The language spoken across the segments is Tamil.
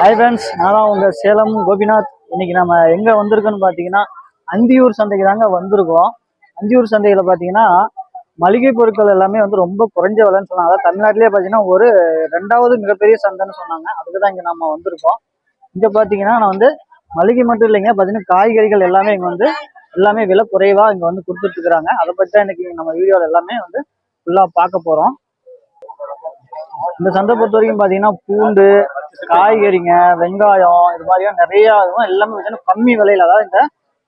ஹாய் ஃப்ரெண்ட்ஸ் நான் உங்கள் சேலம் கோபிநாத். இன்னைக்கு நம்ம எங்கே வந்திருக்கோன்னு பார்த்தீங்கன்னா அந்தியூர் சந்தைக்கு தாங்க வந்திருக்கோம். அந்தியூர் சந்தையில் பார்த்தீங்கன்னா மளிகை பொருட்கள் எல்லாமே வந்து ரொம்ப குறைஞ்ச விலைன்னு சொன்னாங்க. அதாவது தமிழ்நாட்டிலே பார்த்தீங்கன்னா ஒரு ரெண்டாவது மிகப்பெரிய சந்தைன்னு சொன்னாங்க. அதுக்கு தான் இங்கே நம்ம வந்திருக்கோம். இங்கே பார்த்தீங்கன்னா நான் வந்து மளிகை மட்டும் இல்லைங்க பார்த்தீங்கன்னா காய்கறிகள் எல்லாமே இங்கே வந்து எல்லாமே விலை குறைவாக இங்கே வந்து கொடுத்துட்ருக்குறாங்க அதை பற்றி தான் இன்னைக்கு நம்ம வீடியோவில் எல்லாமே வந்து ஃபுல்லாக பார்க்க போகிறோம் இந்த சந்தை பொறுத்த வரைக்கும் பார்த்தீங்கன்னா பூண்டு காய்கறிங்க வெங்காயம் இது மாதிரியா நிறைய இதுவும் எல்லாமே பார்த்தீங்கன்னா கம்மி விலையில அதாவது இந்த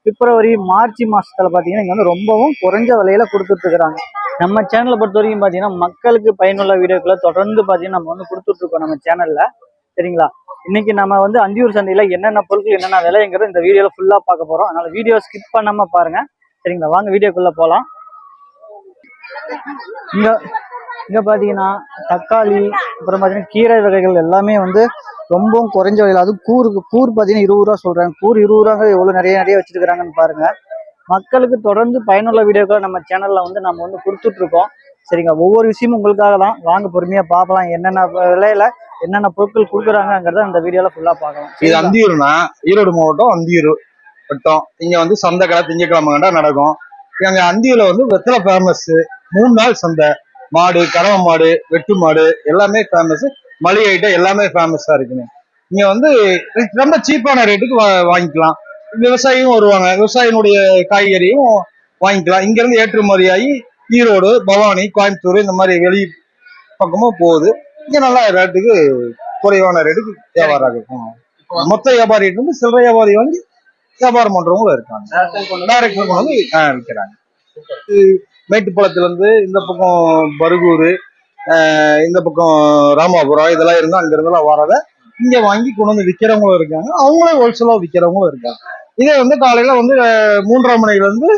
பிப்ரவரி மார்ச் மாசத்துல பார்த்தீங்கன்னா இங்க வந்து ரொம்பவும் குறைஞ்ச விலையில கொடுத்துட்டு இருக்கிறாங்க. நம்ம சேனலை பொறுத்த வரைக்கும் பார்த்தீங்கன்னா மக்களுக்கு பயனுள்ள வீடியோக்களை தொடர்ந்து பார்த்தீங்கன்னா நம்ம வந்து கொடுத்துட்டு இருக்கோம் நம்ம சேனல்ல சரிங்களா? இன்னைக்கு நம்ம வந்து அந்தியூர் சந்தையில என்னென்ன பொருட்கள் என்னென்ன விலைங்கிறது இந்த வீடியோல ஃபுல்லா பார்க்க போறோம். அதனால வீடியோ ஸ்கிப் பண்ணாம பாருங்க. சரிங்களா? வாங்க வீடியோக்குள்ள போலாம். இங்க இங்க பாத்தீங்கன்னா தக்காளி அப்புறம் பாத்தீங்கன்னா கீரை வகைகள் எல்லாமே வந்து ரொம்பவும் குறைஞ்ச விலையில அதுவும் கூருக்கு கூர் பாத்தீங்கன்னா இருபது ரூபா சொல்றாங்க. கூர் இருபது ரூபாங்க எவ்வளவு நிறைய நிறைய வச்சிருக்காங்கன்னு பாருங்க. மக்களுக்கு தொடர்ந்து பயனுள்ள வீடியோக்களை நம்ம சேனல்ல வந்து நம்ம வந்து கொடுத்துட்டு இருக்கோம் சரிங்க ஒவ்வொரு விஷயமும் உங்களுக்காக தான். வாங்க பொறுமையா பார்க்கலாம். என்னென்ன விலையில என்னென்ன பொருட்கள் கொடுக்குறாங்கிறத அந்த வீடியோல ஃபுல்லா பார்க்கலாம். இது? அந்தியூர்னா ஈரோடு மாவட்டம் அந்தியூர் வட்டம். இங்க வந்து சந்தை கடை திங்கக்கிழமை கண்டா நடக்கும். எங்க அந்தியூர்ல வந்து வெத்தலை ஃபேமஸ் மூணு நாள் சந்தை. மாடு கறவை மாடு வெட்டு மாடு எல்லாமே ஃபேமஸ் மளிகை ஐட்டம் எல்லாமே ஃபேமஸா இருக்குங்க இங்க வந்து ரொம்ப சீப்பான ரேட்டுக்கு வா- வாங்கிக்கலாம். விவசாயியும் வருவாங்க. விவசாயினுடைய காய்கறியும் வாங்கிக்கலாம். இங்க இருந்து ஏற்றுமதியாகி ஈரோடு பவானி கோயம்புத்தூர் இந்த மாதிரி வெளி பக்கமும் போகுது. இங்க நல்லா ரேட்டுக்கு குறைவான ரேட்டுக்கு வியாபாரம் ஆகும் மொத்த வியாபாரி வந்து சில்லறை வியாபாரி வாங்கி வியாபாரம் பண்றவங்களும் இருக்காங்க. டைரக்ட் கொண்டு வந்து விற்கிறாங்க. மேட்டுப்பாளத்திலேருந்து இந்த பக்கம் பருகூர் இந்த பக்கம் ராமாபுரம் இதெல்லாம் இருந்தால் அங்கேருந்துலாம் இருந்தெல்லாம் இங்கே வாங்கி கொண்டு வந்து விற்கிறவங்களும் இருக்காங்க. அவங்களே ஹோல்சேலாக விற்கிறவங்களும் இருக்காங்க. இதே வந்து காலையில் வந்து மூன்றரை மணிலேருந்து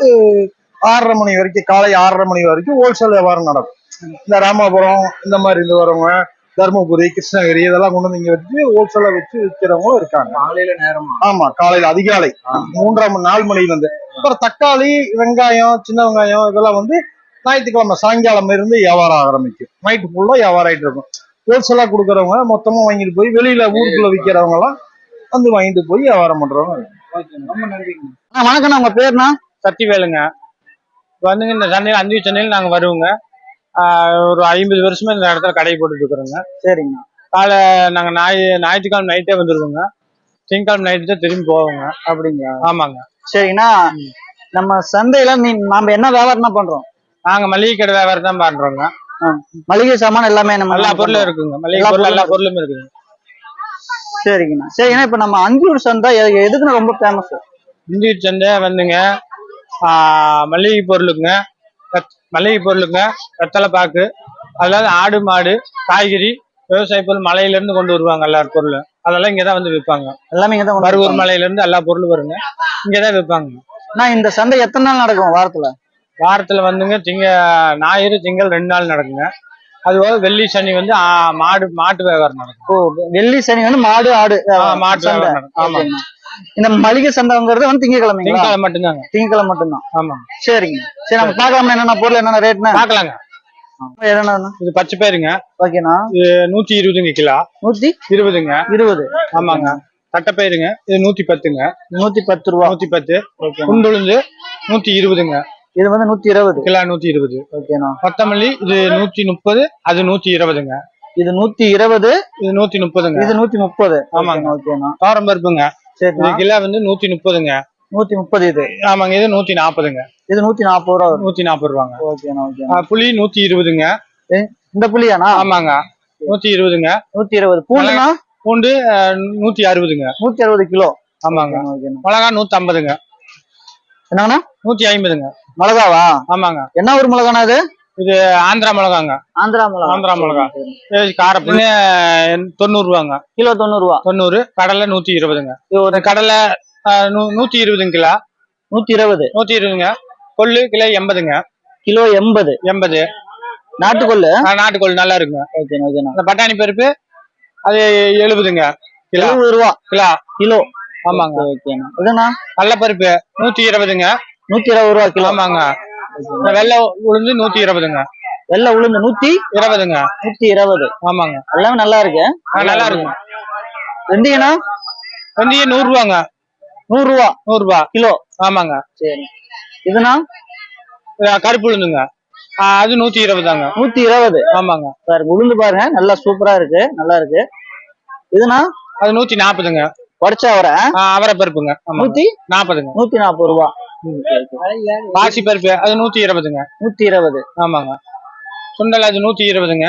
ஆறரை மணி வரைக்கும் காலை ஆறரை மணி வரைக்கும் ஹோல்சேல் வியாபாரம் நடக்கும். இந்த ராமாபுரம் இந்த மாதிரி இருந்து வரவங்க தருமபுரி கிருஷ்ணகிரி இதெல்லாம் கொண்டு வந்து இங்க வச்சு ஹோல்சேலா வச்சு விற்கிறவங்களும் இருக்காங்க. காலையில நேரமா? ஆமா காலையில அதிகாலை. மூன்றாம் மணி நாலு மணில இருந்து அப்புறம் தக்காளி வெங்காயம் சின்ன வெங்காயம் இதெல்லாம் வந்து ஞாயிற்றுக்கிழமை சாயங்காலம் இருந்து வியாபாரம் ஆரம்பிக்கும். நைட்டு ஃபுல்லா வியாபாரம் ஆயிட்டு இருக்கும். ஹோல்சேலா கொடுக்கறவங்க மொத்தமா வாங்கிட்டு போய் வெளியில ஊருக்குள்ள விற்கிறவங்க எல்லாம் வந்து வாங்கிட்டு போய் வியாபாரம் பண்றவங்க. ரொம்ப நன்றிங்க. அண்ணா, வணக்கண்ணா உங்க பேர்னா சக்திவேலுங்க இப்போ வந்துங்க இந்த சென்னையில் அஞ்சு சென்னையில் நாங்கள் வருவோங்க. ஒரு ஐம்பது வருஷமா இந்த இடத்துல கடை போட்டுட்டு இருக்கிறோங்க சரிங்கண்ணா காலை நாங்கள் ஞாயி ஞாயிற்றுக்கிழமை நைட்டே வந்துருவோங்க. திங்கக்கிழமை நைட்டு தான் திரும்பி போவோங்க. அப்படிங்க ஆமாங்க. சரிங்கண்ணா. நம்ம சந்தையில நீ நாம என்ன வியாபாரம் தான் பண்றோம்? நாங்கள் மளிகை கடை வியாபாரம் தான் பண்ணுறோங்க மளிகை சாமான் எல்லாமே நம்ம எல்லா பொருளும். இருக்குங்க. மளிகை பொருள் எல்லா பொருளும் இருக்குங்க. சரிங்கண்ணா. சரிங்கண்ணா இப்ப நம்ம அந்தியூர் சந்தை எது- எதுக்குண்ணா ரொம்ப ஃபேமஸ் இந்தி சந்தை வந்துங்க. மளிகை பொருளுங்க. வெத்- மளிகை பொருளுங்க வெத்தலை பாக்கு. அதாவது ஆடு மாடு காய்கறி விவசாய பொருள் மலையில இருந்து கொண்டு வருவாங்க எல்லா பொருளும். அதெல்லாம் இங்க தான் வந்து விற்பாங்க எல்லாமே இங்க தான் பருவூர் மலையில இருந்து எல்லா பொருளும் வருங்க. இங்க தான் விற்பாங்க நான் இந்த சந்தை எத்தனை நாள் நடக்கும் வாரத்துல? வாரத்துல வந்துங்க திங்க ஞாயிறு திங்கள் ரெண்டு நாள் நடக்குங்க. அதுபோக வெள்ளி சனி வந்து மாடு மாட்டு வியாபாரம் நடக்கும். வெள்ளி சனி வந்து மாடு ஆடு மாட்டு வியாபாரம் நடக்கும். ஆமா ஓகேண்ணா. இந்த மளிகை சந்தைங்கிறது வந்து திங்கக்கிழமைங்களா? திங்கக்கிழமை மட்டும்தாங்க. திங்கக்கிழமை மட்டும்தான். ஆமா. சரிங்க. சரி நம்ம பார்க்கலாம் என்னென்ன பொருள் என்னென்ன ரேட்னா? பார்க்கலாங்க. என்னென்ன இது பச்சை பயிருங்க ஓகேண்ணா. இது நூத்தி இருபதுங்க கிலோ. நூத்தி? இருபதுங்க. இருபது. ஆமாங்க. தட்டைப்பயிருங்க இது நூத்தி பத்துங்க. நூத்தி பத்து ரூபா. நூத்தி பத்து. குண்டுழுந்து நூத்தி இருபதுங்க. இது வந்து நூத்தி இருபது. கிலோ நூத்தி இருபது. ஓகேண்ணா. கொத்தமல்லி இது நூத்தி முப்பது அது நூத்தி இருபதுங்க. இது நூத்தி இருபது. இது நூத்தி முப்பதுங்க. இது நூத்தி முப்பது. ஆமாங்க. ஓகேண்ணா தோரம் பருப்புங்க. இது கிலோ வந்து நூத்தி முப்பதுங்க. நூத்தி முப்பது இது. ஆமாங்க இது நூத்தி நாற்பதுங்க இது நூத்தி நாற்பது ரூபா நூத்தி நாற்பது ரூபாங்க. ஓகேண்ணா ஆ, புளி நூத்தி இருபதுங்க. இந்த புளியாண்ணா ஆமாங்க. நூத்தி இருபதுங்க. நூத்தி இருபது. பூண்டுனா? பூண்டு நூத்தி அறுபதுங்க. நூத்தி அறுபது கிலோ. ஆமாங்க. மிளகா நூத்தி ஐம்பதுங்க என்னங்கண்ணா? நூத்தி ஐம்பதுங்க. மிளகாவா? ஆமாங்க. என்ன ஒரு மிளகாண்ணா இது? இது ஆந்திரா மிளகாங்க. ஆந்திரா மிளகா. ஆந்திரா மிளகா. இது காரப்புண்ணு தொண்ணூறு ரூபாங்க கிலோ தொண்ணூறு ரூபா தொண்ணூறு கடலை நூத்தி இருபதுங்க இது ஒரு கடலை நூத்தி இருபதுங்க கிலோ. நூத்தி இருபது நூத்தி இருபதுங்க கொள்ளு கிலோ எண்பதுங்க. கிலோ எண்பது. எண்பது. நாட்டுக்கொள்ளு? நாட்டுக்கோள் நல்லா இருக்குங்க. ஓகேண்ணா ஓகேண்ணா அந்த பட்டாணி பருப்பு அது எழுபதுங்க. கிலோ. எழுபது ரூபா கிலோ. கிலோ. ஆமாங்க. ஓகேண்ணா இதுண்ணா கடலப்பருப்பு நூத்தி இருபதுங்க நூத்தி இருபது ரூபா கிலோ. ஆமாங்க. இந்த வெள்ளை உளுந்து நூத்தி இருபதுங்க. வெள்ளை உளுந்து நூத்தி இருபதுங்க. நூத்தி இருபது. ஆமாங்க. எல்லாமே நல்லா இருக்கு. நல்லா இருக்குங்க வெந்தயம்னா வெந்தயம் நூறு ரூபாங்க. நூறு ரூபா. நூறு ரூபா. கிலோ. ஆமாங்க. சரி. இதுனா கருப்பு உளுந்துங்க. அது நூத்தி இருபதாங்க நூத்தி இருபது. ஆமாங்க. பாருங்க உளுந்து பாருங்க. நல்லா சூப்பரா இருக்கு. நல்லா இருக்கு. இதுனா அது நூத்தி நாற்பதுங்க உடச்ச அவரை? அவரை பருப்புங்க. நூத்தி? நாற்பதுங்க நூத்தி நாற்பது ரூபா. பாசி பருப்பு அது நூத்தி இருபதுங்க. நூத்தி இருபது. ஆமாங்க. சுண்டல் அது நூத்தி இருபதுங்க.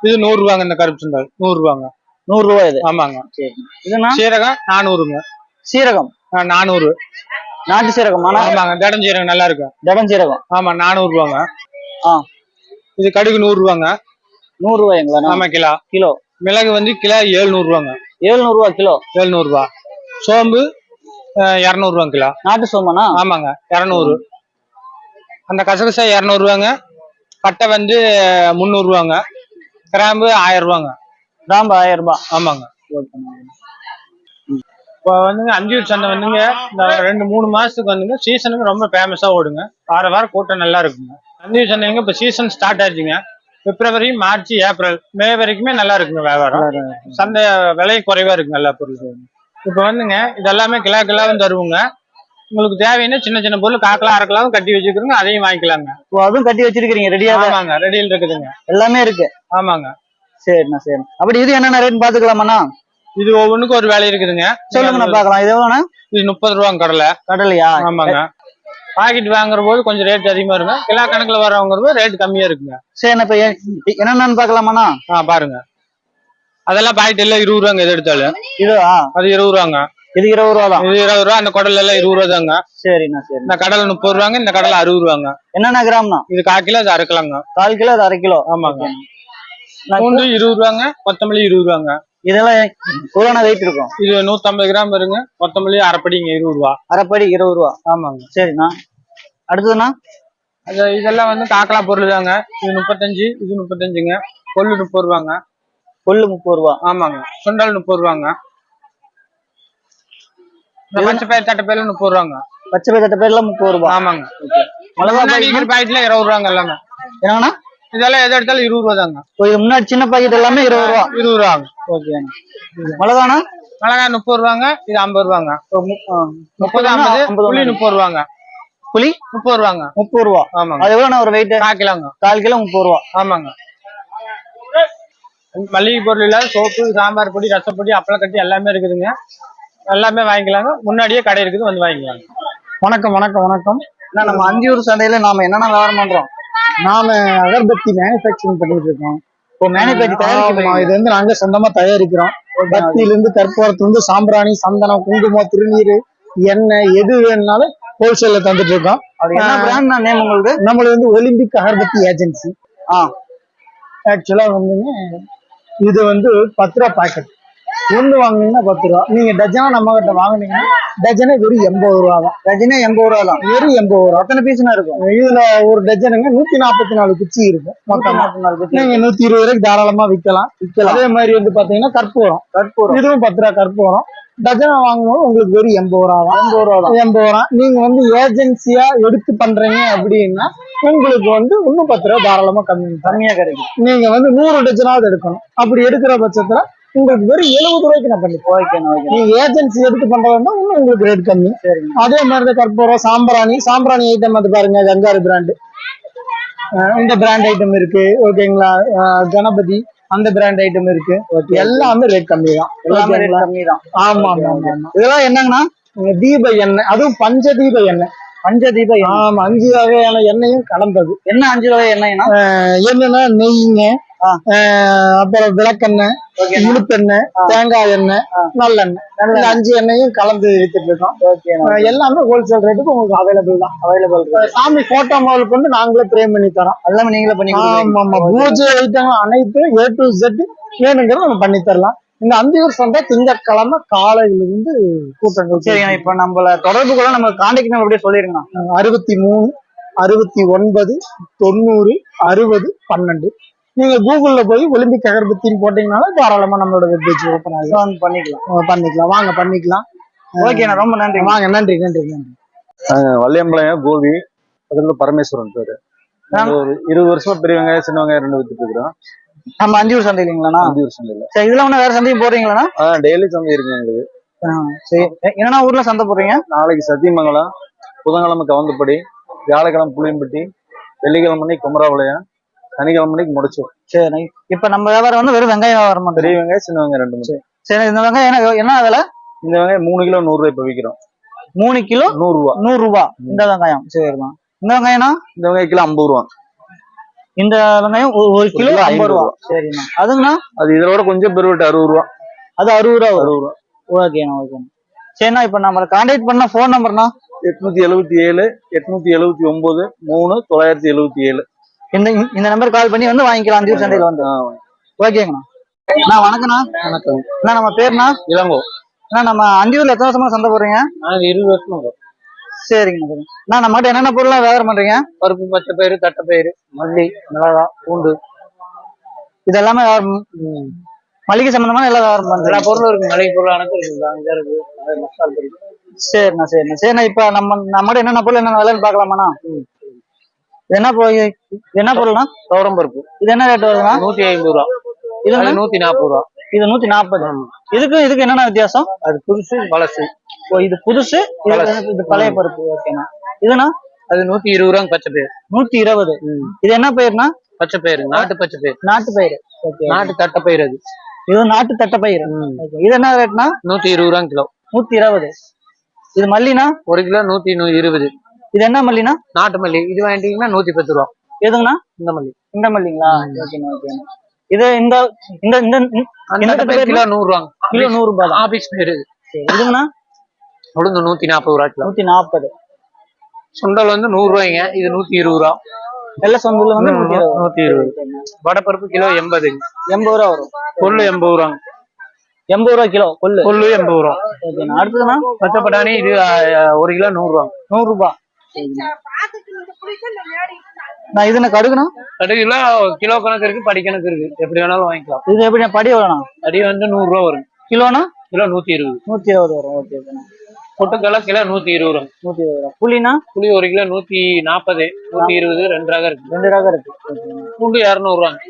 இது நூறு ரூபாங்க இந்த கருப்பு சுண்டல். நூறு ரூபாங்க நூறு ரூபா இது? ஆமாங்க. சரி. இதுனா? சீரகம் நானூறுங்க. சீரகம். நானூறு. நாட்டு சீரகம் ஆமாங்க. தடம் சீரகம் நல்லா இருக்கும் ஜடம் சீரகம். ஆமா நானூறு ரூபாங்க ஆ. இது கடுகு நூறு ரூபாங்க நூறு ரூபாய்ங்களா ஆமா கிலோ. கிலோ. மிளகு வந்து கிலோ எழுநூறு ரூபாங்க எழுநூறு ரூபா கிலோ. எழுநூறு ரூபா சோம்பு இரநூறு ரூபாங்க கிலோ. நாட்டு சோமானா? ஆமாங்க இரநூறு. அந்த கசகசா இரநூறு ரூபாங்க பட்டை வந்து முந்நூறு ரூபாங்க கிராம்பு ஆயிரம் ரூபாங்க கிராம்பு ஆயிரம் ரூபாய் ஆமாங்க இப்போ வந்துங்க அந்தியூர் சந்தை வந்துங்க இந்த ரெண்டு மூணு மாசத்துக்கு வந்துங்க சீசனுக்கு ரொம்ப ஃபேமஸா ஓடுங்க. வார வாரம் கூட்டம் நல்லா இருக்குங்க. அந்தியூர் சந்தைங்க இப்போ சீசன் ஸ்டார்ட் ஆச்சுங்க. பிப்ரவரி மார்ச் ஏப்ரல் மே வரைக்குமே நல்லா இருக்குங்க வியாபாரம். சந்தை விலை குறைவா இருக்குங்க எல்லா பொருளும் இப்போ வந்துங்க இதெல்லாமே கிலோ கிலோவும் தருவோங்க. உங்களுக்கு தேவைன்னா சின்ன சின்ன பொருள் காக்கலாம் அரைக்கலாம் கட்டி வச்சுக்கிறோங்க அதையும் வாங்கிக்கலாங்க. ஓ, அதுவும் கட்டி வச்சிருக்கீங்க ரெடியா ஆமாங்க ரெடியில் இருக்குதுங்க. எல்லாமே இருக்கு. ஆமாங்க. சரிண்ணா சரி அப்படி இது என்னென்ன ரேட் பாத்துக்கலாமாண்ணா இது ஒவ்வொன்றுக்கும் ஒரு வேலை இருக்குதுங்க. சொல்லுங்கண்ணா பாக்கலாம் இது எவ்வளோண்ணா? இது முப்பது ரூபாங்க கடலை. கடலையா? ஆமாங்க. பாக்கெட் வாங்குற போது கொஞ்சம் ரேட் அதிகமா இருக்கும். கிலோ கணக்குல வரவங்க ரேட் கம்மியா இருக்குங்க. சரிண்ணா இப்ப என்னென்னு பாக்கலாமாண்ணா ஆ பாருங்க. அதெல்லாம் பாக்கெட் எல்லாம் இருபது ரூபாங்க எது எடுத்தாலும். இது ஆ அது இருபது ரூபாங்க. இது இருபது ரூபா தான் இது இருபது ரூபா அந்த குடல் எல்லாம் இருபது ரூபா தாங்க சரிண்ணா. சரி இந்த கடலை முப்பது ரூபாங்க இந்த கடலை அறுபது ரூபாங்க. என்னென்ன கிராம்ண்ணா? இது கால் கிலோ அது அரைக்கலாங்க கால் கிலோ அது அரை கிலோ? ஆமாங்க. பூண்டு இருபது ரூபாங்க கொத்தமல்லி இருபது ரூபாங்க. இதெல்லாம் எவ்வளோண்ணா வெயிட் இருக்கும்? இது நூத்தம்பது கிராம் வருங்க கொத்தமல்லி அரைப்படிங்க இருபது ரூபா. அரைப்படி இருபது ரூபா. ஆமாங்க. சரிண்ணா. அடுத்ததுண்ணா? அது இதெல்லாம் வந்து காக்கலா பொருள் தாங்க. இது முப்பத்தஞ்சு இது முப்பத்தஞ்சுங்க. கொள்ளு முப்பது ரூபாங்க கொள்ளு முப்பது ரூபா. ஆமாங்க. சுண்டல் முப்பது ரூபாங்க. இந்த பச்சை பயிர் தட்டை பயிர் முப்பது ரூபாங்க. பச்சை பயிர் தட்டை பேர்ல முப்பது ரூபா. ஆமாங்க. மிளகா பாக்கெட் பாக்கெட்ல இருபது ரூபாங்க எல்லாமே. என்னங்கண்ணா? இதெல்லாம் எது எடுத்தாலும் இருபது ரூபா தாங்க முன்னாடி சின்ன பாக்கெட் எல்லாமே இருபது ரூபா. இருபது ரூபாங்க. ஓகேண்ணா மிளகாண்ணா? மிளகாய் முப்பது ரூபாங்க இது ஐம்பது ரூபாங்க. முப்பது ஐம்பது புளி. முப்பது ரூபாங்க. புளி? முப்பது ரூபாங்க. முப்பது ரூபா. ஆமாங்க. அது எவ்வளோண்ணா ஒரு வெயிட் கால் கிலோங்க. கால் கிலோ முப்பது ரூபா. ஆமாங்க. மளிகை பொருள் இல்லாத சோப்பு சாம்பார் பொடி ரசப்பொடி அப்பளம் கட்டி எல்லாமே இருக்குதுங்க. எல்லாமே வாங்கிக்கலாங்க. முன்னாடியே கடை இருக்குது வந்து வாங்கிக்கலாங்க. வணக்கம் வணக்கம் வணக்கம். அண்ணா, நம்ம அந்தியூர் சந்தையில நாம என்னென்ன வியாபாரம் பண்றோம்? நாம அகர்பத்தி மேனுஃபேக்சரிங் பண்ணிட்டு இருக்கோம். இப்போ மேனுஃபேக்சர் ஆமா, தயாரிக்க இது வந்து நாங்க சொந்தமா தயாரிக்கிறோம். பத்தியில இருந்து கற்பூரத்துல இருந்து சாம்பிராணி சந்தனம் குங்குமம் திருநீர் எண்ணெய் எது வேணும்னாலும் ஹோல்சேல்ல தந்துட்டு இருக்கோம். அது என்ன பிராண்ட் நேம் உங்களுக்கு நம்மளது வந்து ஒலிம்பிக் அகர்பத்தி ஏஜென்சி ஆ. ஆக்சுவலா வந்துங்க இது வந்து பத்து ரூபா பாக்கெட் ஒண்ணு வாங்குனீங்கன்னா பத்து ரூபா. நீங்க டஜனா நம்ம கிட்ட வாங்குனீங்கன்னா டஜனே வெறும் எண்பது ரூபா தான். ரஜினி எண்பது ரூபா தான். வெறும் எண்பது ரூபா. எத்தனை பீஸ்னா இருக்கும். இதுல ஒரு டஜனுங்க நூத்தி நாற்பத்தி நாலு குச்சி இருக்கும். மொத்தமா. நீங்க நூத்தி இருபது ரூபாய்க்கு தாராளமா விற்கலாம் விற்கலாம் அதே மாதிரி வந்து பாத்தீங்கன்னா கற்பூரம் கற்பூரம் இதுவும் பத்து ரூபா கற்பூரம் டஜனா வாங்கும்போது உங்களுக்கு வெறும் எண்பது ரூபா தான். எண்பது ரூபா தான். எண்பது ரூபா நீங்க வந்து ஏஜென்சியா எடுத்து பண்றீங்க அப்படின்னா உங்களுக்கு வந்து இன்னும் பத்து ரூபா தாராளமா கம்மி கம்மியா கிடைக்கும். நீங்க வந்து நூறு டஜனாவது எடுக்கணும். அப்படி எடுக்கிற பட்சத்துல உங்களுக்கு வெறும் எழுபது ரூபாய்க்கு நான் பண்ணி ஓகே நீங்க ஏஜென்சி எடுத்து பண்றதுன்னா இன்னும் உங்களுக்கு ரேட் கம்மி. அதே மாதிரி தான் கற்பூரம் சாம்பிராணி சாம்பிராணி ஐட்டம் அது பாருங்க கங்காரு பிராண்டு இந்த பிராண்ட் ஐட்டம் இருக்கு. ஓகேங்களா கணபதி அந்த பிராண்ட் ஐட்டம் இருக்கு. எல்லாமே ரேட் கம்மி தான். எல்லாமே ரேட்? கம்மி தான். ஆமா ஆமா ஆமா. இதெல்லாம் என்னங்கண்ணா? உங்க தீப எண்ணெய் அதுவும் பஞ்ச தீப எண்ணெய். பஞ்ச தீப எண்ணெய். ஆமா அஞ்சு வகையான எண்ணெயும் கலந்தது. என்ன அஞ்சு வகை எண்ணெய்னா? என்னன்னா நெய்ங்க அப்புறம் விளக்கெண்ணெய் ஆ. தேங்காய் எண்ணெய். நல்லெண்ணெய். இந்த அஞ்சு எண்ணெயும் கலந்து வித்துட்டு இருக்கோம். எல்லாமே ஹோல்சேல் ரேட்டுக்கு உங்களுக்கு அவைலபிள் தான். அவைலபிள் சாமி போட்டோ முதல் கொண்டு நாங்களே பிரேம் பண்ணி தரோம். எல்லாமே நீங்களே பண்ணி ஆமா ஆமா. பூஜை ஐட்டங்கள் அனைத்தும் ஏ டு செட் வேணுங்கிறத நம்ம பண்ணி தரலாம். இந்த அந்தியூர் சந்தை திங்கட்கிழமை காலையில இருந்து கூட்டங்கள் சரிங்கண்ணா இப்ப நம்மள தொடர்பு கூட நம்ம கான்டாக்ட் நம்பர் அப்படியே சொல்லிருங்கண்ணா அறுபத்தி மூணு அறுபத்தி ஒன்பது தொண்ணூறு அறுபது பன்னெண்டு. நீங்க கூகுள்ல போய் ஒலிம்பிக் அகர்பத்தின்னு போட்டீங்கனாலும் தாராளமா நம்மளோட வெப்பேஜ் ஓப்பன் ஆகும். பண்ணிக்கலாம். பண்ணிக்கலாம். வாங்க பண்ணிக்கலாம். ஓகேண்ணா ரொம்ப நன்றி. வாங்க நன்றி நன்றி நன்றி. வள்ளியம்பளையம் கோபி பக்கத்துல பரமேஸ்வரன் பேரு. ஒரு இருபது வருஷமா பெரிய வெங்காயம் சின்ன வெங்காயம் ரெண்டு வித்துட்டு இருக்கிறோம். நம்ம அந்தியூர் சந்தை இல்லைங்களாண்ணா? அந்தியூர் சந்தையில. சரி இதுல ஒண்ணு வேற சந்தையும் போடுறீங்களாண்ணா? ஆ டெய்லி சந்தை இருக்கு எங்களுக்கு. சரி. என்னென்ன ஊர்ல சந்தை போடுறீங்க? நாளைக்கு சத்தியமங்கலம் புதன்கிழமை கவுந்தப்படி வியாழக்கிழமை புளியம்பட்டி வெள்ளிக்கிழமை அன்னைக்கு குமராபாளையம் சனிக்கிழமை அன்னைக்கு முடிச்சு சரி இப்ப நம்ம வியாபாரம் வந்து வெறும் வெங்காயம் வியாபாரம் பண்றீங்க பெரிய வெங்காயம் சின்ன வெங்காயம் ரெண்டு மூணு சரி இந்த வெங்காயம் என்ன என்ன விலை? இந்த வெங்காயம் மூணு கிலோ நூறு ரூபாய் இப்ப விற்கிறோம் மூணு கிலோ நூறு ரூபா. நூறு ரூபாய் இந்த வெங்காயம். சரிண்ணா இந்த வெங்காயம்னா? இந்த வெங்காயம் கிலோ ஐம்பது ரூபா. இந்த வெங்காயம் ஒரு- ஒரு கிலோ கிலோ ஐம்பது ரூபா. சரிண்ணா அதுங்கண்ணா? அது இதோட கொஞ்சம் பெருவிட்டு அறுபது ரூபா. அது அறுபது ரூபா அறுபது ரூபா. ஓகேண்ணா ஓகேண்ணா. சரிண்ணா இப்ப நம்மள கான்டாக்ட் பண்ண ஃபோன் நம்பர்ண்ணா எட்நூத்தி எழுபத்தி ஏழு எட்நூத்தி எழுபத்தி ஒன்பது மூணு தொள்ளாயிரத்தி எழுபத்தி ஏழு. இந்த இந்த நம்பர் கால் பண்ணி வந்து வாங்கிக்கலாம். அந்தியூர் சந்தையில வந்து. ஓகேங்கண்ணா. அண்ணா வணக்கண்ணா. வணக்கம். அண்ணா நம்ம பேருண்ணா? இளங்கோ. அண்ணா நம்ம அந்தியூர்ல எத்தனை வருஷமா சந்தை போடுறீங்க? இருபது வருஷமா சரிங்க அண்ணா நம்ம கிட்ட என்னென்ன பொருள்லாம் வியாபாரம் பண்றீங்க? பருப்பு பச்சை பயிறு தட்டை பயிறு மல்லி மிளகா பூண்டு. இது எல்லாமே வியாபாரம் மளிகை சம்பந்தமான எல்லா வியாபாரம் எல்லா பண்றீங்க பொருளும் இருக்கு. மளிகை பொருள் அனைத்தும் இருக்கு. அங்க இருக்கு. மசாலா பொடி சரிண்ணா சரிண்ணா. சரிண்ணா இப்ப நம்ம நம்மகிட்ட என்னென்ன பொருள் என்னென்ன விலைன்னு பார்க்கலாமாண்ணா இது என்ன என்ன பொருள்னா துவரம் பருப்பு. இது என்ன ரேட் வருதுண்ணா? நூத்தி ஐம்பது ரூபா. இது நூத்தி நாற்பது ரூபா. இது நூத்தி நாற்பது இதுக்கும் இதுக்கு என்னென்ன வித்தியாசம்? அது புதுசு பழசு. ஓ இது புதுசு இது பழைய பருப்பு. ஓகேண்ணா இதுனா அது நூத்தி இருபது ரூபாங்க பச்சை பயிர் நூத்தி இருபது. இது என்ன பயிர்னா பச்சை பயிறு நாட்டு பச்சை பயிர் நாட்டு பயிர் நாட்டு தட்டை பயிர் அது. இது நாட்டு தட்டை பயிர். இது என்ன ரேட்னா நூத்தி இருபது ரூபாங்க கிலோ. நூத்தி இருபது. இது மல்லினா ஒரு கிலோ நூத்தி இருபது. இது என்ன மல்லினா நாட்டு மல்லி. இது வாங்கிட்டீங்கன்னா நூத்தி பத்து ரூபா. எதுங்கண்ணா? இந்த மல்லி. இந்த மல்லிங்களா? ஓகேண்ணா ஓகேண்ணா இது இந்த இந்த இந்த கிலோ நூறு ரூபாங்க கிலோ நூறு ரூபாய் ஆபீஸ். சரி, இதுங்கண்ணா உளுந்து நூத்தி நாற்பது ரூபா கிலோ. நூத்தி நாற்பது சுண்டல் வந்து நூறு ரூபாய்ங்க இது நூத்தி இருபது ரூபா. வெள்ளை சொந்தூர்ல வந்து நூத்தி இருபது. வடப்பருப்பு கிலோ எண்பது. எண்பது ரூபா வரும். கொள்ளு எண்பது ரூபாங்க. எண்பது ரூபா கிலோ கொள்ளு. கொள்ளு எண்பது ரூபா. அடுத்ததுண்ணா பச்சை பட்டாணி இது ஒரு கிலோ நூறு ரூபாங்க நூறு ரூபாய் நான் இது என்ன கடுகுண்ணா கடுகுல கிலோ கணக்கு இருக்கு படி கணக்கு இருக்கு. எப்படி வேணாலும் வாங்கிக்கலாம். இது எப்படி படி வேணும் அடி வந்து நூறு ரூபா வரும். கிலோனா கிலோ நூத்தி இருபது. நூத்தி இருபது வரும். ஓகே பொட்டுக்கடலை கிலோ நூத்தி இருபது ரூபாங்க நூத்தி இருபது ரூபா புளினா புளி ஒரு கிலோ நூத்தி நாற்பது நூத்தி இருபது ரெண்டு ரகம் இருக்கு. ரெண்டு ரகம் இருக்கு. பூண்டு இரநூறு ரூபாங்க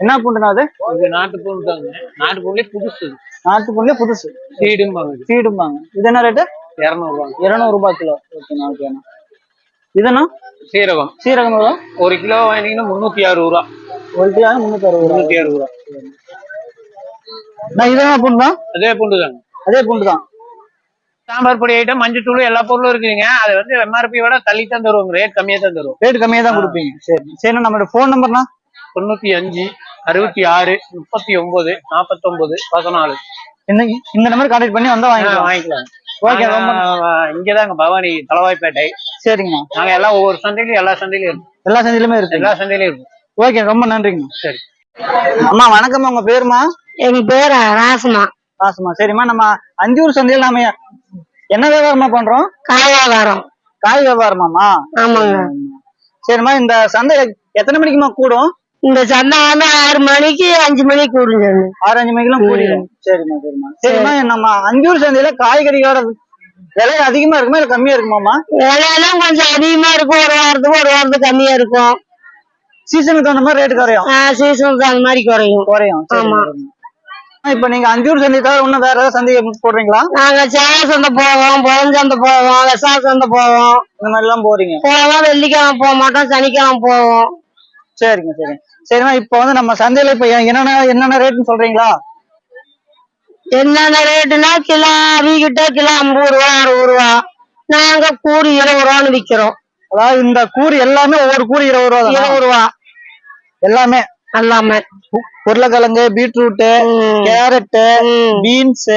என்ன பூண்டுண்ணா அது? இது நாட்டு பூண்டு தாங்க. நாட்டு பூண்டுலேயே புதுசு. நாட்டு பூண்டுல புதுசு. சீடும் வாங்க சீடும்பாங்க. இது என்ன ரேட்டு இரநூறு ரூபாங்க இருநூறு ரூபாய் கிலோ. ஓகேண்ணா ஓகேண்ணா. இதுண்ணா சீரகம். சீரகம் எவ்வளோ? ஒரு கிலோ வாங்கினீங்கன்னா முந்நூத்தி அறுபது ரூபா. ஒரு கிலோ முந்நூத்தி அறுபது முந்நூத்தி அறுபது ரூபா. நான் பூண்டு தான் அதே பூண்டு தாங்க. அதே பூண்டு தான். சாம்பார் பொடி ஐட்டம் மஞ்சள் தூள் எல்லா பொருளும் இருக்குதுங்க அதை வந்து எம்ஆர்பி விட தள்ளி தான் தருவாங்க ரேட் கம்மியா தான் தருவோம். ரேட் கம்மியாக தான் கொடுப்பீங்க. சரி. சரிண்ணா நம்மளோட ஃபோன் நம்பர்னா தொண்ணூத்தி அஞ்சு அறுபத்தி ஆறு முப்பத்தி ஒன்பது நாற்பத்தொன்பது பதினாலு. இந்த நம்பர் கான்டாக்ட் பண்ணி வந்தா வாங்கிக்கலாம். வாங்கிக்கலாம். ஓகே இங்கதாங்க பவானி தலவாய்ப்பேட்டை சரிங்கண்ணா நாங்க எல்லாம் ஒவ்வொரு சந்தையிலும் எல்லா சந்தையிலும் இருக்கும். எல்லா சந்தையிலுமே இருக்கு எல்லா சந்தையிலும் இருக்கும். ஓகே ரொம்ப நன்றிங்கண்ணா சரி. அம்மா வணக்கம் உங்க பேருமா? எங்க பேர் ராசமா. ராசுமா சரிம்மா. நம்ம அஞ்சூர் சந்தையில் நாம என்ன வியாபாரமா பண்றோம்? காயாகாரம் காய் வியாபாரமாம்மா? ஆமாங்க. சரிம்மா இந்த சந்தை எத்தனை மணிக்குமா கூடும்? இந்த சந்தை வந்து ஆறு மணிக்கு அஞ்சு மணிக்கு விடுங்க ஆறு அஞ்சு மணிக்கெல்லாம் கூடிடும் சரிம்மா சரிம்மா. சரிம்மா நம்ம அஞ்சூர் சந்தையில காய்கறியோட விலை அதிகமா இருக்குமா இல்ல கம்மியா இருக்குமாம்மா? விலையெல்லாம் கொஞ்சம் அதிகமா இருக்கும். ஒரு வாரத்துக்கு ஒரு வாரத்துக்கு கம்மியா இருக்கும். சீசனுக்கு தகுந்த மாதிரி ரேட் குறையும். சீசனுக்கு அந்த மாதிரி குறையும். குறையும். ஆமா. இப்ப நீங்க அஞ்சூர் சந்தை தவிர இன்னும் வேற ஏதாவது சந்தை போடுறீங்களா? நாங்க சேல சந்தை போவோம் புதன் சந்தை போவோம் வெசா சந்தை போவோம். இந்த மாதிரி எல்லாம் போறீங்க. போவோம் வெள்ளிக்கிழமை போக மாட்டோம் சனிக்கிழமை போவோம். சரிங்க சரிங்க. சரிம்மா இப்ப வந்து நம்ம சந்தையில இப்ப என்னென்ன என்னென்ன ரேட்னு சொல்றீங்களா என்னென்ன ரேட்டுனா கிலோ வீக்கிட்ட கிலோ ஐம்பது ரூபா அறுபது ரூபா நாங்க கூறு இருபது ரூபான்னு விக்கிறோம் அதாவது இந்த கூறு எல்லாமே ஒவ்வொரு கூறு இருபது ரூபா? இருபது ரூபா எல்லாமே எல்லாமே உருளைக்கிழங்கு பீட்ரூட் ம். கேரட்டு. பீன்ஸ்.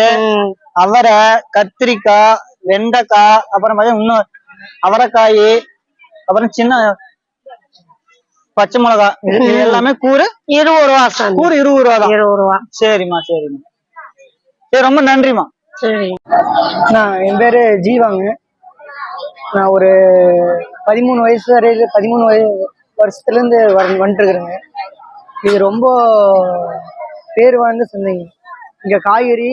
அவரை கத்திரிக்காய் வெண்டைக்காய் அப்புறம் இன்னும் அவரைக்காய் அப்புறம் சின்ன பச்சை மிளகா இது எல்லாமே கூறு இருபது ரூபா சாமி. கூறு இருபது ரூபா தான். இருபது ரூபா. சரிம்மா சரிம்மா. சரி ரொம்ப நன்றிம்மா. சரி. நான் என் பேர் ஜீவாங்க. நான் ஒரு பதிமூணு வயசு வரையில பதிமூணு வய வருஷத்துலேருந்து வர வந்துட்டு இருக்கிறேங்க இது ரொம்ப பேர் வாழ்ந்த சந்தைங்க. இங்கே காய்கறி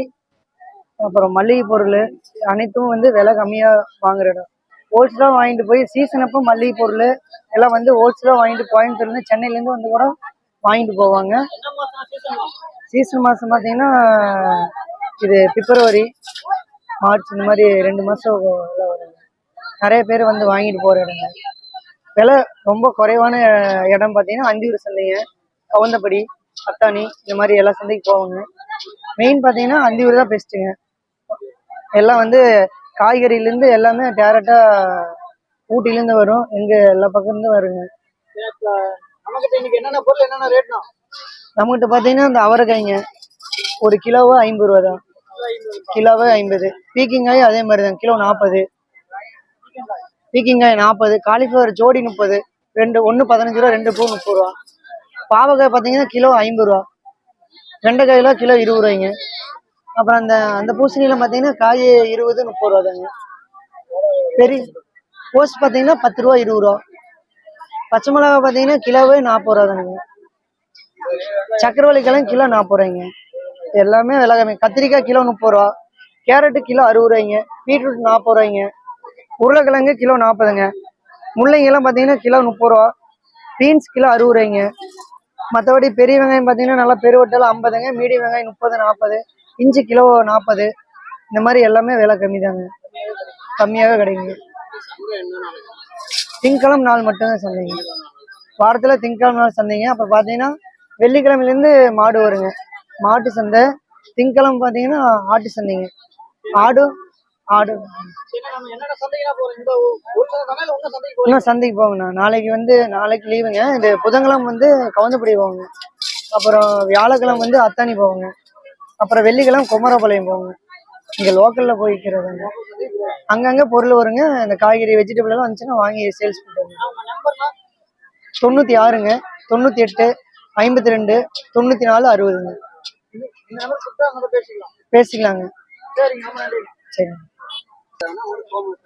அப்புறம் மளிகை பொருள் அனைத்தும் வந்து விலை கம்மியாக வாங்குற இடம். ஹோல்சேலாக வாங்கிட்டு போய் சீசன் அப்போ மளிகை பொருள் எல்லாம் வந்து ஹோல்சேலாக வாங்கிட்டு கோயம்புத்தூர்லேருந்து சென்னையிலேருந்து வந்து கூட வாங்கிட்டு போவாங்க. சீசன் மாதம் பார்த்தீங்கன்னா இது பிப்ரவரி மார்ச் இந்த மாதிரி ரெண்டு மாதம் வருங்க. நிறைய பேர் வந்து வாங்கிட்டு போகிற இடங்க. விலை ரொம்ப குறைவான இடம் பார்த்தீங்கன்னா அந்தியூர் சந்தைங்க கவுந்தப்படி அத்தானி இந்த மாதிரி எல்லா சந்தைக்கு போவாங்க. மெயின் பார்த்தீங்கன்னா அந்தியூர் தான் பெஸ்ட்டுங்க எல்லாம் வந்து காய்கறிலேருந்து எல்லாமே டேரெக்டாக ஊட்டிலேருந்து வரும். எங்கே எல்லா பக்கத்துலேருந்து வருங்க. நமக்கு இன்னைக்கு என்னென்ன பொருள் என்னென்ன ரேட்னா நம்மகிட்ட பார்த்தீங்கன்னா இந்த அவரைக்காய்ங்க. ஒரு கிலோவு ஐம்பது ரூபா தான். கிலோவே ஐம்பது. பீக்கிங்காய் அதே மாதிரி தான். கிலோ நாற்பது பீக்கிங்காய் நாற்பது காலிஃப்ளவர் ஜோடி முப்பது. ரெண்டு ஒன்று பதினஞ்சு ரூபா ரெண்டு பூ முப்பது ரூபா. பாவக்காய் பார்த்தீங்கன்னா கிலோ ஐம்பது ரூபா. வெண்டைக்காயில கிலோ இருபது ரூபாய்ங்க. அப்புறம் அந்த அந்த பூசணியில் பார்த்தீங்கன்னா காய் இருபது முப்பது ரூபா தாங்க. பெரிய போஸ்ட் பார்த்தீங்கன்னா பத்து ரூபா இருபது ரூபா. பச்சை மிளகா பார்த்தீங்கன்னா கிலோவே நாற்பது ரூபா தானுங்க சக்கரவள்ளி கிழங்கு கிலோ நாற்பது ரூபாய்ங்க. எல்லாமே விலை கம்மி. கத்திரிக்காய் கிலோ முப்பது ரூபா. கேரட்டு கிலோ அறுபது ரூபாய்ங்க. பீட்ரூட் நாற்பது ரூபாய்ங்க. உருளைக்கிழங்கு கிலோ நாற்பதுங்க. முள்ளங்கிலாம் பார்த்தீங்கன்னா கிலோ முப்பது ரூபா. பீன்ஸ் கிலோ அறுபது ரூபாய்ங்க. மற்றபடி பெரிய வெங்காயம் பார்த்தீங்கன்னா நல்லா பெருவட்டல் ஐம்பதுங்க. மீடியம் வெங்காயம் முப்பது நாற்பது. இஞ்சி கிலோ நாற்பது. இந்த மாதிரி எல்லாமே விலை கம்மி தாங்க கம்மியாகவே கிடைக்குங்க. திங்கக்கிழமை நாள் மட்டும்தான் சந்தைங்க வாரத்தில் திங்கக்கிழமை நாள் சந்தைங்க அப்புறம் பார்த்தீங்கன்னா வெள்ளிக்கிழமையிலேருந்து மாடு வருங்க. மாட்டு சந்தை. திங்கக்கிழமை பார்த்தீங்கன்னா ஆட்டு சந்தைங்க. ஆடு ஆடு. இன்னும் சந்தைக்கு போங்கண்ணா நாளைக்கு வந்து நாளைக்கு லீவுங்க இது புதன்கிழமை வந்து கவுந்தப்படி போவாங்க அப்புறம் வியாழக்கிழமை வந்து அத்தானி போவாங்க அப்புறம் வெள்ளிக்கிழமை குமரபாளையம் போவாங்க இங்கே லோக்கலில் போய்க்கிறதுங்க. அங்கங்கே பொருள் வருங்க. இந்த காய்கறி வெஜிடபிள் எல்லாம் வந்துச்சுன்னா வாங்கி சேல்ஸ் பண்ணுறாங்க தொண்ணூற்றி ஆறுங்க தொண்ணூற்றி எட்டு ஐம்பத்தி ரெண்டு தொண்ணூற்றி நாலு அறுபதுங்க. பேசிக்கலாங்க. சரிங்க.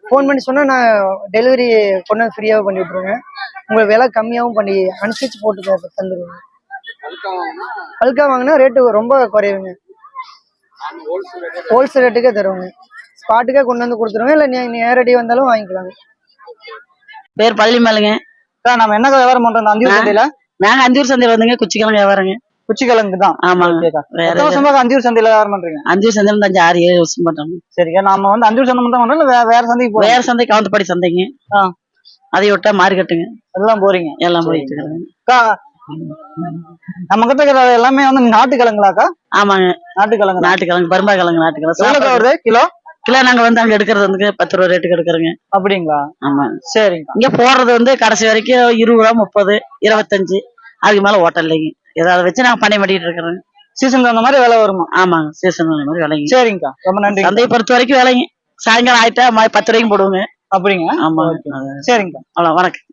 ஃபோன் பண்ணி சொன்னால் நான் டெலிவரி கொண்டு வந்து ஃப்ரீயாகவும் பண்ணி விட்ருவேங்க உங்களுக்கு விலை கம்மியாகவும் பண்ணி அனுசரித்து போட்டு த- தந்துடுவேங்க. பல்கா வாங்கினா ரேட்டு ரொம்ப குறையுங்க ஹோல்சேல் ரேட்டுக்கே தருவாங்க. ஸ்பாட்டுக்கே கொண்டு வந்து கொடுத்துருவோங்க இல்லை நீ நேரடி வந்தாலும் வாங்கிக்கலாங்க. பேர் பள்ளி மேலுங்க. சார் நம்ம என்ன வியாபாரம் பண்றோம்? இந்த அந்தியூர் சந்தையில? நாங்க அந்தியூர் சந்தையில வந்துங்க குச்சிக்கிழங்கு வியாபாரங்க. குச்சிக்கிழங்கு தான். ஆமாங்க. ஓகேக்கா. வேற எத்தனை வருஷமா அந்தியூர் சந்தையில வியாபாரம் பண்றீங்க? அந்தியூர் சந்தையில அஞ்சு ஆறு ஏழு வருஷம் பண்றோம் சரிக்கா நாம வந்து அந்தியூர் சந்தை மட்டும் பண்றோம் இல்ல வேற சந்தைக்கு வேற சந்தை கவுந்தப்பாடி சந்தைங்க ஆ. அதை விட்டா மார்க்கெட்டுங்க. எல்லாம் போறீங்க. எல்லாம் போயிட்டு இருக்கிறாங்க நம்ம கிட்ட இருக்கிற எல்லாமே வந்து நாட்டு கிழங்குலாக்கா? ஆமாங்க. நாட்டு கிழங்கு நாட்டு கிழங்கு பரும்பா கிழங்கு நாட்டு கிழங்கு. எவ்வளவு சாப்பாடு. வருது கிலோ? கிலோ நாங்க வந்து அங்க எடுக்கிறது வந்து பத்து ரூபா ரேட்டுக்கு எடுக்கிறோங்க. அப்படிங்களா? ஆமா. சரிங்கக்கா இங்க போடுறது வந்து கடைசி வரைக்கும் இருபது ரூபா முப்பது இருபத்தஞ்சு. அதுக்கு மேல ஓட்டல் இல்லைங்க. ஏதாவது வச்சு நாங்க பண்ணை பண்ணிட்டு இருக்கிறோங்க. சீசன் தகுந்த மாதிரி விலை வருமா? ஆமாங்க. சீசன் அந்த மாதிரி விலைங்க. சரிங்கக்கா. ரொம்ப நன்றி சந்தையை பொறுத்த வரைக்கும் விலைங்க. சாயங்காலம் ஆயிட்டா பத்து ரூபாய்க்கு போடுவோங்க. அப்படிங்க ஆமா சரிங்கக்கா. அவ்வளவு வணக்கம்.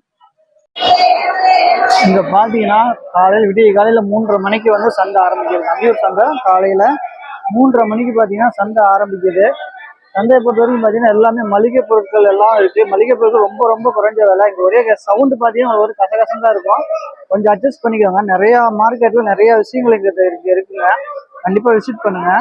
இங்க பாத்தீங்கன்னா காலையில விடிய காலையில மூன்றரை மணிக்கு வந்து சந்தை ஆரம்பிக்குது. நம்பியூர் சந்தை காலையில மூன்றரை மணிக்கு பாத்தீங்கன்னா சந்தை ஆரம்பிக்குது. சந்தையை பொறுத்த வரைக்கும் பாத்தீங்கன்னா எல்லாமே மளிகை பொருட்கள் எல்லாம் இருக்கு. மளிகை பொருட்கள் ரொம்ப ரொம்ப குறைஞ்ச விலை. இங்க ஒரே சவுண்ட் பாத்தீங்கன்னா ஒரு கசகசம் தான் இருக்கும். கொஞ்சம் அட்ஜஸ்ட் பண்ணிக்கோங்க. நிறைய மார்க்கெட்ல நிறைய விஷயங்கள் இங்க இருக்குங்க. கண்டிப்பா விசிட் பண்ணுங்க.